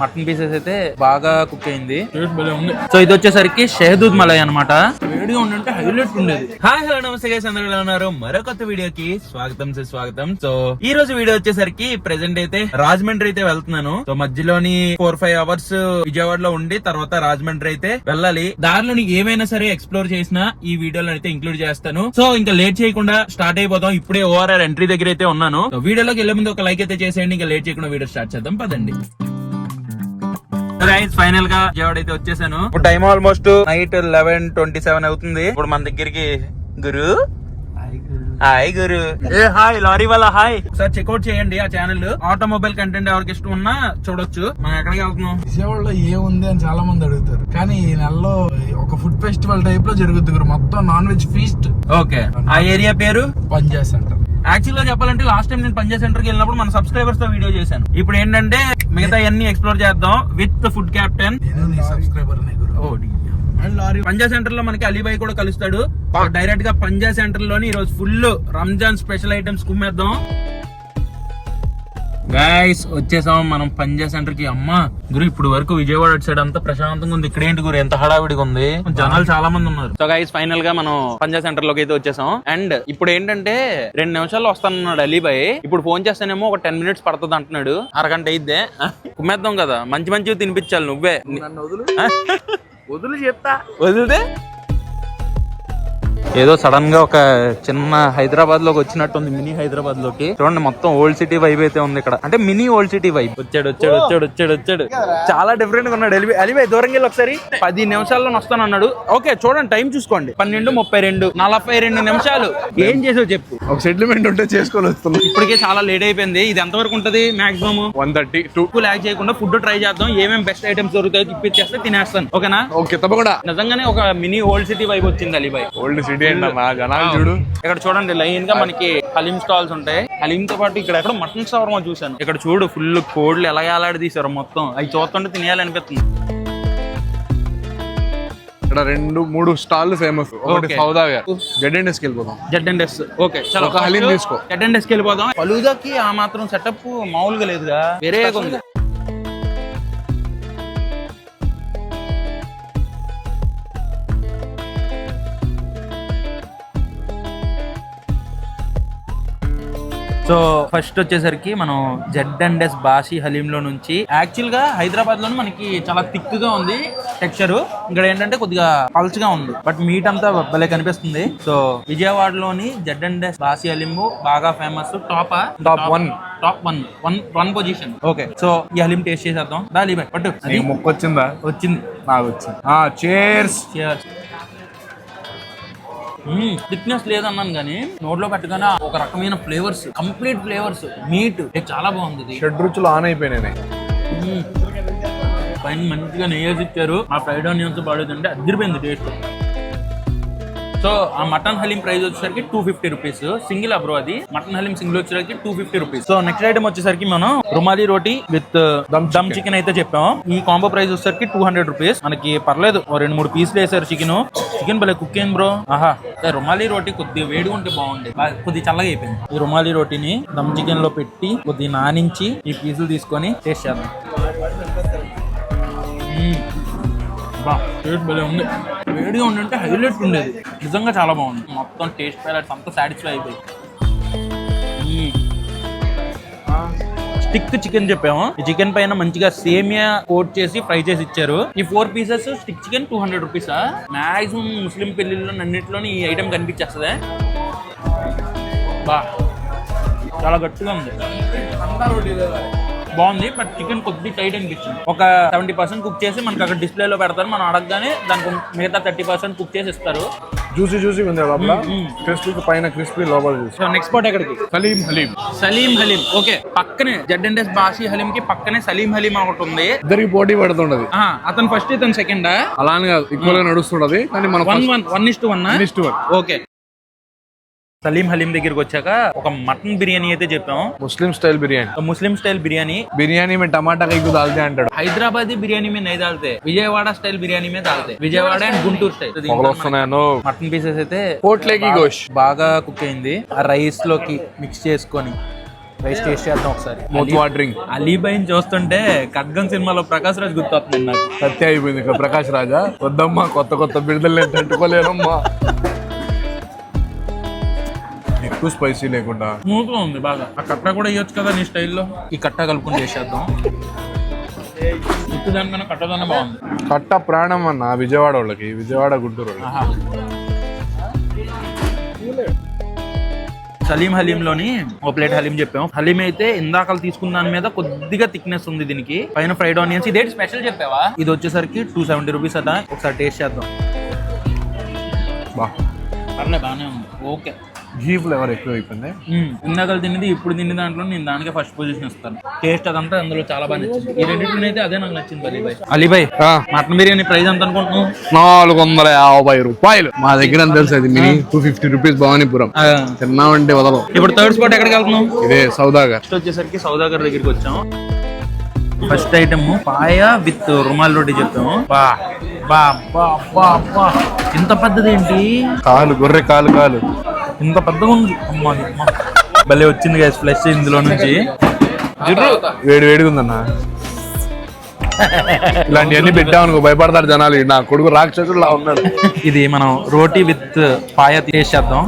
Mutton pieces అయితే బాగా cook అయింది. సో ఇది వచ్చేసరికి షహదూద్ మలై అనమాట వేడిగా ఉండంటే హైలైట్ ఉండేది. హాయ్ హలో నమస్తే గైస్ అందరూ ఎలా ఉన్నారు? మరో కొత్త వీడియోకి స్వాగతం సుస్వాగతం సో ఈ రోజు వీడియో వచ్చేసరికి ప్రెసెంట్ అయితే రాజమండ్రి అయితే వెళ్తున్నాను. సో మధ్యలోని ఫోర్ ఫైవ్ అవర్స్ విజయవాడలో ఉండి తర్వాత రాజమండ్రి అయితే వెళ్ళాలి. దారిలోని ఏమైనా సరే ఎక్స్ప్లోర్ చేసినా ఈ వీడియోలో అయితే ఇంక్లూడ్ చేస్తాను. సో ఇంకా లేట్ చేయకుండా స్టార్ట్ అయిపోతాం ఇప్పుడే ఓఆర్ఆర్ ఎంట్రీ దగ్గర అయితే ఉన్నాను. వీడియోలోకి వెళ్ళే ముందు ఒక లైక్ అయితే చేసేయండి. ఇంకా లేట్ చేయకుండా వీడియో స్టార్ట్ చేద్దాం. పదండి. గైస్ ఫైనల్గా విజయవాడ అయితే వచ్చేసాను. ఇప్పుడు time almost night eleven twenty seven అవుతుంది. ఇప్పుడు మన దగ్గరికి గురు. హాయ్ గురు. ఏ హాయ్ లారీ వాళ్ళ హాయ్ ఒకసారి చెక్అౌట్ చేయండి ఆ ఛానల్ ఆటోమొబైల్ కంటెంట్ ఎవరికి ఇష్టం ఉన్నా చూడొచ్చు. మనం ఎక్కడికి వెళ్తున్నాం? విజయవాడలో ఏముంది అని చాలా మంది అడుగుతారు. కానీ ఈ నెలలో ఒక ఫుడ్ ఫెస్టివల్ టైప్లో జరుగుతుంది గురు. మొత్తం నాన్ వెజ్ ఫీస్ట్ ఓకే ఆ ఏరియా పేరు? పనిచేస్తా సెంటర్ యాక్చువల్గా చెప్పాలంటే లాస్ట్ టైం నేను పంజాబ్ సెంటర్కి వెళ్ళినప్పుడు మన సబ్స్క్రైబర్స్తో వీడియో చేశాను. ఇప్పుడు ఏంటంటే మిగతా అన్ని ఎక్స్ప్లోర్ చేద్దాం with food captain subscriber Panja సెంటర్లో మనకి అలీబాయ్ కూడా కలుస్తాడు. డైరెక్ట్గా పంజా సెంటర్లోని ఈ రోజు ఫుల్ రంజాన్ స్పెషల్ ఐటమ్స్ కుమ్మేద్దాం. గాయస్ వచ్చేసాం. మనం పంజా సెంటర్కి. అమ్మా గురు ఇప్పుడు వరకు విజయవాడ సైడ్ అంతా ప్రశాంతంగా ఉంది. ఇక్కడ ఏంటి గురు? ఎంత హడావిడిగా ఉంది. జనాలు చాలా మంది ఉన్నారు. సో గైస్ ఫైనల్గా మనం పంజా సెంటర్లోకి అయితే వచ్చేసాం. అండ్ ఇప్పుడు ఏంటంటే రెండు నిమిషాల్లో వస్తానన్నాడు అలీబాయ్ ఇప్పుడు ఫోన్ చేస్తానేమో ఒక టెన్ మినిట్స్ పడుతుంది అంటున్నాడు. అరగంట అయిద్దే. కుమ్మేద్దాం కదా. మంచి మంచివి తినిపించాలి నువ్వే. వదులు చెప్తా. వదిలితే? ఏదో సడన్గా ఒక చిన్న హైదరాబాద్లోకి వచ్చినట్టుంది మినీ హైదరాబాద్లోకి. చూడండి మొత్తం ఓల్డ్ సిటీ వైబ్ అయితే ఉంది ఇక్కడ. అంటే మినీ ఓల్డ్ సిటీ వైబ్. వచ్చాడు వచ్చాడు వచ్చాడు వచ్చాడు వచ్చాడు. చాలా డిఫరెంట్గా ఉన్నాడు. ఎలివి అలివే దూరంగా వెళ్ళి ఒకసారి. పది నిమిషాల్లో వస్తాను అన్నాడు. ఓకే చూడండి టైం చూసుకోండి. పన్నెండు ముప్పై రెండు నలభై రెండు నిమిషాలు. ఏం చేసావు చెప్పు. ఒక సెటిల్మెంట్ ఉంటే చేసుకొని వస్తున్నాం. ఇప్పటికే చాలా లేట్ అయిపోయింది. ఇది ఎంతవరకు ఉంటది maximum one thirty two lack చేయకుండా ఫుడ్ ట్రై చేద్దాం. ఏమేమి బెస్ట్ ఐటమ్స్ దొరుకుతాయో తిప్పించేస్తే తినేస్తాను. ఓకేనా? ఓకే తప్పకుండా. నిజంగానే ఒక మినీ ఓల్డ్ సిటీ వైబ్ వచ్చింది అలీబాయ్. ఓల్డ్ సిటీ అండి జనాలు చూడు. ఇక్కడ చూడండి లైన్గా మనకి హలీం స్టాల్స్ ఉంటాయి. హలీం తో పాటు ఇక్కడ ఎక్కడ మటన్ షవర్మా చూసాను ఇక్కడ చూడు ఫుల్ కోడ్లు ఎలా ఏలాడి తీసారు మొత్తం. అవి చూస్తుంటే తినేయాలనిపిస్తుంది. ఇక్కడ రెండు మూడు స్టాల్ ఫేమస్ ఒకటి. సౌదాగా జెడ్ ఎండ్ వెళ్ళిపోతాం జెడ్ అండ్ ఎస్ ఓకే చలో. ఒక హలీం తీసుకో. జెడ్ అండ్ ఎస్ వెళ్ళిపోదాం. పలుదాకి ఆ మాత్రం సెటప్ మామూలుగా లేదుగా. వేరేగా ఉంది. సో ఫస్ట్ వచ్చేసరికి మనం Z and S Bashi haleem లో నుంచి యాక్చువల్గా హైదరాబాద్లో మనకి చాలా థిక్గా ఉంది టెక్స్చర్ ఇక్కడ ఏంటంటే కొద్దిగా పల్చగా ఉంది. బట్ మీట్ అంతా భలే కనిపిస్తుంది. సో విజయవాడలోని Z and S Basi haleem బాగా famous top Top one. Top one one one position okay so ఈ హలీం టేస్ట్ చేసేద్దాం. పట్టు అది నీకు మొక్క వచ్చిందా వచ్చింది. నాకు వచ్చింది. చేర్స్ థిక్నెస్ లేదన్నాను కానీ నోట్లో పెట్టగానే ఒక రకమైన ఫ్లేవర్స్ కంప్లీట్ ఫ్లేవర్స్ మీట్ చాలా బాగుంది ఇది. షడ్ రుచులు ఆన్ అయిపోయినాయి. మ్మ్. పైన మంచిగా నెయ్యేసి ఇచ్చారు. ఆ ఫ్రైడ్ ఆనియన్స్ పడేదంటే అదిరిపోయింది టేస్ట్ సో ఆ మటన్ హలీం ప్రైస్ వచ్చేసరికి టూ ఫిఫ్టీ రూపీస్ సింగిల్ అబ్రో అది. మటన్ హలీం సింగిల్ వచ్చేసరికి two fifty rupees so next item వచ్చేసరికి మనం రుమాలి రోటీ విత్ దమ్ చికెన్ అయితే చెప్పాం ఈ కాంబో ప్రైస్ వచ్చేసరికి టూ హండ్రెడ్ రూపీస్ మనకి పర్లేదు. రెండు మూడు పీసులు వేసారు చికెన్. చికెన్ భలే కుక్ అయింది బ్రో. ఆహా. ఏ రుమాలి రోటీ కొద్దిగా వేడిగా ఉంటే బాగుంది కొద్దిగా చల్లగా అయిపోయింది. ఈ రుమాలి రోటీని దమ్ చికెన్లో పెట్టి కొద్దిగా నానించి ఈ పీసులు తీసుకొని టేస్ట్ చేద్దాం. బా టేస్ట్ భలే ఉంది. వేడిగా ఉండంటే హైలైట్ ఉండేది. నిజంగా చాలా బాగుంది. మొత్తం టేస్ట్ ప్యాలెట్స్ అంతా సాటిస్ఫై అయిపోయి స్టిక్ చికెన్ చెప్పాము? ఈ చికెన్ పైన మంచిగా సేమియా కోట్ చేసి ఫ్రై చేసి ఇచ్చారు. ఈ four pieces stick chicken two hundred రూపీసా maximum Muslim పెళ్ళిలో అన్నింటిలోని ఈ ఐటమ్ కనిపించేస్తుంది? బా. చాలా గట్టిగా ఉంది. బాగుంది బట్ చికెన్ కొద్ది టైట్ అనిపించింది. ఒక సెవెంటీ పర్సెంట్ కుక్ చేసి మనకి అక్కడ డిస్ప్లేలో పెడతారు మనం అడగగానే దానికి మిగతా థర్టీ పర్సెంట్ కుక్ చేసి ఇస్తారు. జ్యూసీ జ్యూసీ ఉంది లోపల. క్రిస్పీ పైన క్రిస్పీ లోపల నెక్స్ట్ స్పాట్ ఎక్కడికి? సలీం హలీం. సలీం హలీం. ఓకే పక్కనే Z and S Bashi haleem కి పక్కనే సలీం హలీం ఒకటి ఉంది. ఇద్దరికి పోటీ పడుతుండదు. అతను ఫస్ట్ ఇతను సెకండ్ అలానే కాదు ఈక్వల్గా నడుస్తుంటది కానీ మన one one one is to one ist one okay. Saleem haleem దగ్గరికి వచ్చాక ఒక మటన్ బిర్యానీ అయితే చెప్పాం. Muslim style biryani. Muslim style biryani. Biryani మేము టమాటా కైకు దాల్తే అంటాడు. హైదరాబాద్ బిర్యానీ మీద నై దాల్తే విజయవాడ స్టైల్ బిర్యానీ మీద దాల్తే Vijayawada and Guntur style. Mutton pieces అయితే కోట్లేకి గోష్. బాగా కుక్ అయింది. ఆ రైస్లోకి మిక్స్ చేసుకొని రైస్ టేస్ట్ చేద్దాం ఒకసారి. మౌత్ వాటరింగ్ అలీబైన్ చూస్తుంటే ఖడ్గం సినిమాలో ప్రకాశ్ రాజ్ గుర్తొస్తుంది నాకు. సత్య అయిపోయింది ఇక్కడ ప్రకాష్ రాజా. వద్దమ్మా కొత్త కొత్త బిడుదలు నేను తట్టుకోలేనమ్మా ఎక్కువ స్పైసీ లేకుండా. స్మూత్గా ఉంది బాగా. ఆ కట్ట కూడా ఇవ్వచ్చు కదా నీ స్టైల్లో? ఈ కట్ట కలుపుకొని చేసేద్దాం. దానికన్నా బాగుంది. కట్ట ప్రాణం అన్న విజయవాడ వాళ్ళకి విజయవాడ గుంటూరు. సలీం హలీంలోని ఒక ప్లేట్ హలీం చెప్పాం హలీం అయితే ఇందాక తీసుకున్న దాని మీద కొద్దిగా థిక్నెస్ ఉంది దీనికి. పైన ఫ్రైడ్ ఆనియన్స్. ఇదేంటి స్పెషల్ చెప్పావా? ఇది వచ్చేసరికి టూ సెవెంటీ రూపీస్ అట. ఒకసారి టేస్ట్ చేద్దాం. బా. పర్లే బాగానే ఉంది. ఓకే. ఘీ ఫ్లేవర్ ఎక్కువ అయిపోయింది. ఇందాక తిన్నది ఇప్పుడు తిన్న దాంట్లో నేను దానికే ఫస్ట్ పొజిషన్ ఇస్తాను. టేస్ట్ అదంతా అందులో చాలా బాగా నచ్చింది. ఈ రెండింటిని అయితే అదే నాకు నచ్చింది అలీబాయ్ అలీబాయ్ ఆ, మటన్ బిర్యానీ ప్రైస్ ఎంత అనుకుంటున్నావు? నాలుగు వందల యాభై రూపాయలు. మా దగ్గర తెలుసు అది? Mini two fifty rupees Bhavanipuram. తిన్నామంటే వదలం. ఇప్పుడు థర్డ్ స్పాట్ ఎక్కడికి వెళ్తున్నాం ఇదే సౌదాగా నెక్స్ట్ వచ్చేసరికి సౌదాగర్ దగ్గరికి వచ్చాం first item paya with rumal రోటీ చెప్పాము. బా బా బా బా బా ఇంత పెద్దది ఏంటి కాలు గొర్రె కాలు కాలు. ఇంత పెద్దగా ఉంది. అమ్మా. భలే వచ్చింది గైస్ ఫ్లెష్ ఇందులో నుంచి. వేడి వేడిగా ఉందన్న. ఇలాంటివన్నీ పెట్టామనుకో భయపడతారు జనాలు. నా కొడుకు రాక్షసుడులా ఉన్నాడు. ఇది మనం రోటీ విత్ పాయ టేస్ట్ చేద్దాం.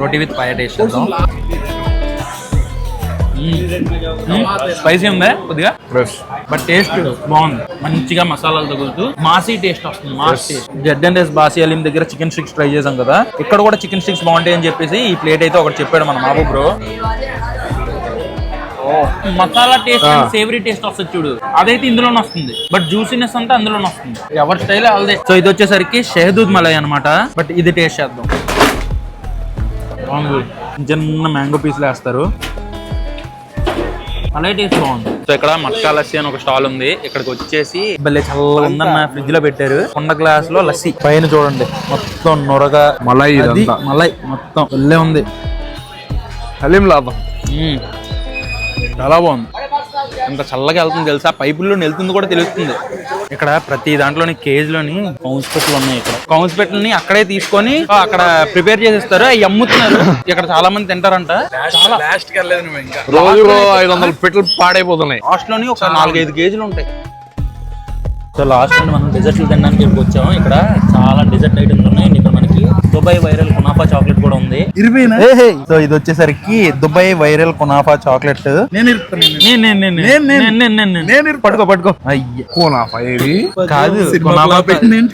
రోటీ విత్ పాయ టేస్ట్ చేద్దాం. స్పైసీ ఉందా కొద్దిగా? ఫ్రెష్ బట్ టేస్ట్ బాగుంది. మంచిగా మసాలాలు తగులుతూ మాసీ టేస్ట్ వస్తుంది mass taste Z and S Basi haleem దగ్గర చికెన్ స్టిక్స్ ట్రై చేసాం కదా. ఇక్కడ కూడా చికెన్ స్టిక్స్ బాగుంటాయి అని చెప్పేసి ఈ ప్లేట్ అయితే ఒకటి చెప్పాడు మన బాబు bro masala taste savoury taste వస్తుంది చూడు. అదైతే ఇందులోనే వస్తుంది. బట్ జ్యూసీనెస్ అంతా అందులోనే వస్తుంది. ఎవరి స్టైల్ వాళ్ళదే. సో ఇది వచ్చేసరికి షహదూద్ మలై అన్నమాట. బట్ ఇది టేస్ట్ చేద్దాం. బాగుంది. చిన్న మ్యాంగో పీస్లు వేస్తారు బాగుంది. సో ఇక్కడ మట్కా లస్సీ అని ఒక స్టాల్ ఉంది. ఇక్కడికి వచ్చేసి భలే చల్లగా ఉందన్న ఫ్రిడ్జ్లో పెట్టారు. కొండ గ్లాస్లో లస్సీ. పైన చూడండి. మొత్తం నొరగా మలై మలై మొత్తం. భలే ఉంది. హలీం లాభం. చాలా బాగుంది. ఎంత చల్లగా వెళ్తుంది తెలుసా? పైపుల్లో వెళ్తుంది కూడా తెలుస్తుంది. ఇక్కడ ప్రతి దాంట్లోని కేజ్లోని కౌన్స్ పెట్లు ఉన్నాయి ఇక్కడ. కౌన్స్ పెట్లని అక్కడే తీసుకొని అక్కడ ప్రిపేర్ చేసేస్తారు. అవి అమ్ముతున్నారు. ఇక్కడ చాలా మంది తింటారంట చాలా రోజు ఐదు వందల పెట్లు పాడైపోతున్నాయి. లాస్ట్లోని ఒక నాలుగైదు కేజీలు ఉంటాయి. సో లాస్ట్ మనం డెజర్ట్లు తినడానికి వచ్చాము. ఇక్కడ చాలా డెజర్ట్ ఐటమ్స్ ఉన్నాయి. దుబాయ్ వైరల్ కునాఫా చాక్లెట్ కూడా ఉంది. సో ఇది వచ్చేసరికి దుబాయ్ వైరల్ కునాఫా చాక్లెట్. నేను పట్టుకో పట్టుకో. అయ్య. కోనాఫా ఏది? కాదు కునాఫా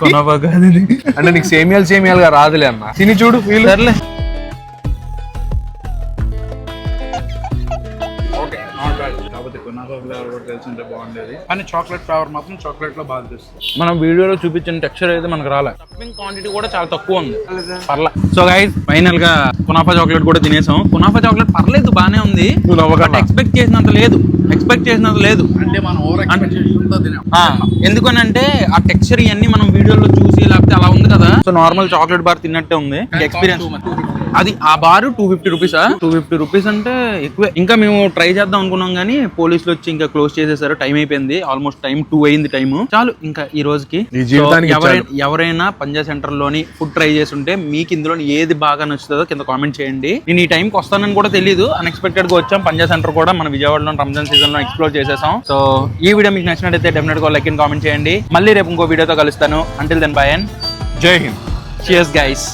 కునాఫా కాదు ఇది. అంటే నీకు సేమియాలు సేమియాలుగా రాదులే అన్న. తిని చూడు సర్లే. కానీ చాక్లెట్ ఫ్లేవర్ మాత్రం చాక్లెట్లో బాగా తెలుస్తుంది. మనం వీడియోలో చూపించిన టెక్స్చర్ అయితే మనకు రాలే. క్వాంటిటీ కూడా చాలా తక్కువ ఉంది. పర్లే. సో గైస్ ఫైనల్గా కునాఫా చాక్లెట్ కూడా తినేసాం. కునాఫా చాక్లెట్ పర్లేదు బానే ఉంది. ఎక్స్పెక్ట్ చేసినంత లేదు. ఎక్స్పెక్ట్ చేసినంత లేదు. అంటే మనం ఓవర్ ఎక్స్పెక్టేషన్తో తినాం ఆ, ఎందుకనంటే ఆ టెక్స్చర్ ఇవన్నీ మనం వీడియోలో చూసి లేకపోతే అలా ఉంది కదా. సో నార్మల్ చాక్లెట్ బార్ తిన్నట్టే ఉంది. ఎక్స్పీరియన్స్ అది ఆ బారు టూ ఫిఫ్టీ రూపీసా టూ ఫిఫ్టీ రూపీస్ అంటే ఎక్కువే. ఇంకా మేము ట్రై చేద్దాం అనుకున్నాం కానీ పోలీసులు వచ్చి ఇంకా క్లోజ్ చేసేసారు. టైం అయిపోయింది. ఆల్మోస్ట్ టైం టూ అయింది టైం చాలు ఇంకా ఈ రోజుకి. ఎవరైనా పంజా సెంటర్లోని ఫుడ్ ట్రై చేసి ఉంటే మీకు ఇందులో ఏది బాగా నచ్చుతుందో కింద కామెంట్ చేయండి. నేను ఈ టైంకి వస్తానని కూడా తెలియదు అన్ఎక్స్పెక్టెడ్గా వచ్చాం. పంజా సెంటర్ కూడా మన విజయవాడలో రంజాన్ సీజన్లో ఎక్స్ప్లోర్ చేసేసాం. సో ఈ వీడియో మీకు నచ్చినట్టయితే డెఫినెట్గా లైక్ కామెంట్ చేయండి. మళ్ళీ రేపు ఇంకో వీడియోతో కలుస్తాను. అంటిల్ దెన్ బై అండ్ జై హింద్. Cheers guys